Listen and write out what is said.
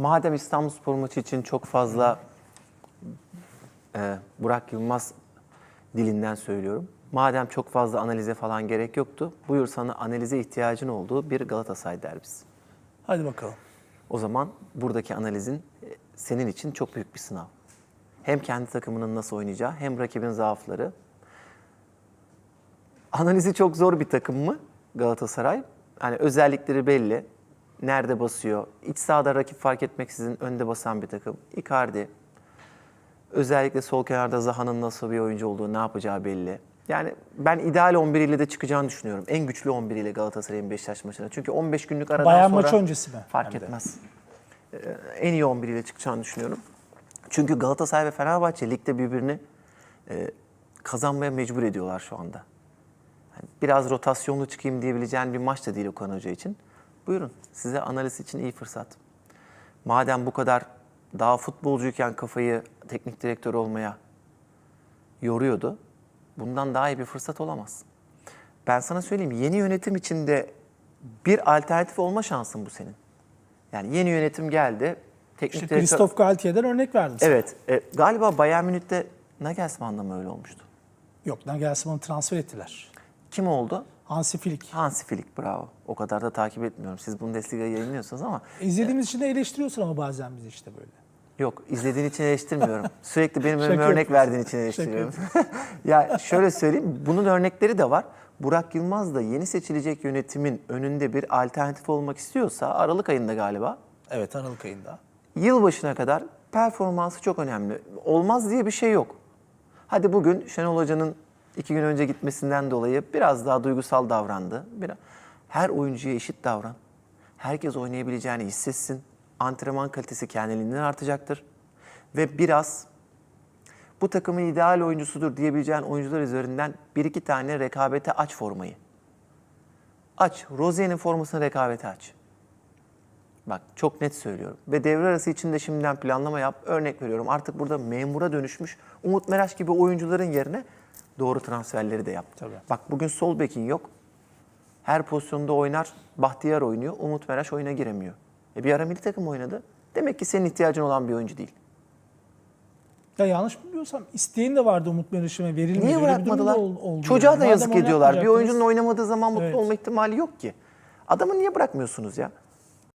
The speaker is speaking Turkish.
Madem İstanbulspor maçı için çok fazla e, Burak Yılmaz dilinden söylüyorum. Madem çok fazla analize falan gerek yoktu, buyur sana analize ihtiyacın olduğu bir Galatasaray derbisi. Hadi bakalım. O zaman buradaki analizin e, senin için çok büyük bir sınav. Hem kendi takımının nasıl oynayacağı hem rakibin zaafları. Analizi çok zor bir takım mı Galatasaray? Yani özellikleri belli. Nerede basıyor? İç sahada rakip fark etmeksizin önde basan bir takım. Icardi. Özellikle sol kenarda Zaha'nın nasıl bir oyuncu olduğu, ne yapacağı belli. Yani ben ideal 11 ile de çıkacağını düşünüyorum. En güçlü 11 ile Galatasaray'ın Beşiktaş maçına. Çünkü 15 günlük aradan Bayern sonra... maçı öncesi mi? Fark Hem de. etmez. Ee, en iyi 11 ile çıkacağını düşünüyorum. Çünkü Galatasaray ve Fenerbahçe ligde birbirini e, kazanmaya mecbur ediyorlar şu anda. Yani biraz rotasyonlu çıkayım diyebileceğin bir maç da değil Okan Hoca için. Buyurun size analiz için iyi fırsat. Madem bu kadar daha futbolcuyken kafayı teknik direktör olmaya yoruyordu. Bundan daha iyi bir fırsat olamaz. Ben sana söyleyeyim yeni yönetim içinde bir alternatif olma şansın bu senin. Yani yeni yönetim geldi. Teknik İşte direktör... Christoph Galtier'den örnek verdim sana. Evet. e, galiba Bayern Münih'te Nagelsmann'da mı öyle olmuştu? Yok Nagelsmann'ı transfer ettiler. Kim oldu? Hansi Flick. Hansi Flick bravo. O kadar da takip etmiyorum. Siz Bundesliga'yı yayınlıyorsunuz ama İzlediğimiz için de eleştiriyorsun ama bazen bizi işte böyle. Yok izlediğin için eleştirmiyorum. Sürekli benim önüme örnek verdiğin için eleştiriyorum. ya şöyle söyleyeyim bunun örnekleri de var. Burak Yılmaz da yeni seçilecek yönetimin önünde bir alternatif olmak istiyorsa Aralık ayında galiba Evet Aralık ayında. yılbaşına kadar performansı çok önemli. Olmaz diye bir şey yok. Hadi bugün Şenol Hoca'nın iki gün önce gitmesinden dolayı biraz daha duygusal davrandı. Her oyuncuya eşit davran. Herkes oynayabileceğini hissetsin. Antrenman kalitesi kendiliğinden artacaktır. Ve biraz bu takımın ideal oyuncusudur diyebileceğin oyuncular üzerinden bir iki tane rekabete aç formayı. Aç. Rozier'in formasını rekabete aç. Bak çok net söylüyorum. Ve devre arası için de şimdiden planlama yap. Örnek veriyorum artık burada memura dönüşmüş Umut Meraş gibi oyuncuların yerine doğru transferleri de yap. Tabii. Bak bugün sol bekin yok. Her pozisyonda oynar. Bahtiyar oynuyor. Umut Meraş oyuna giremiyor. E bir ara milli takım oynadı. Demek ki senin ihtiyacın olan bir oyuncu değil. Ya yanlış bilmiyorsam isteğin de vardı Umut Meraş'ıma verilmedi. Niye bırakmadılar? ol- Çocuğa yani. da Madem yazık ediyorlar. Bir oyuncunun oynamadığı zaman mutlu Evet. olma ihtimali yok ki. Adamı niye bırakmıyorsunuz ya?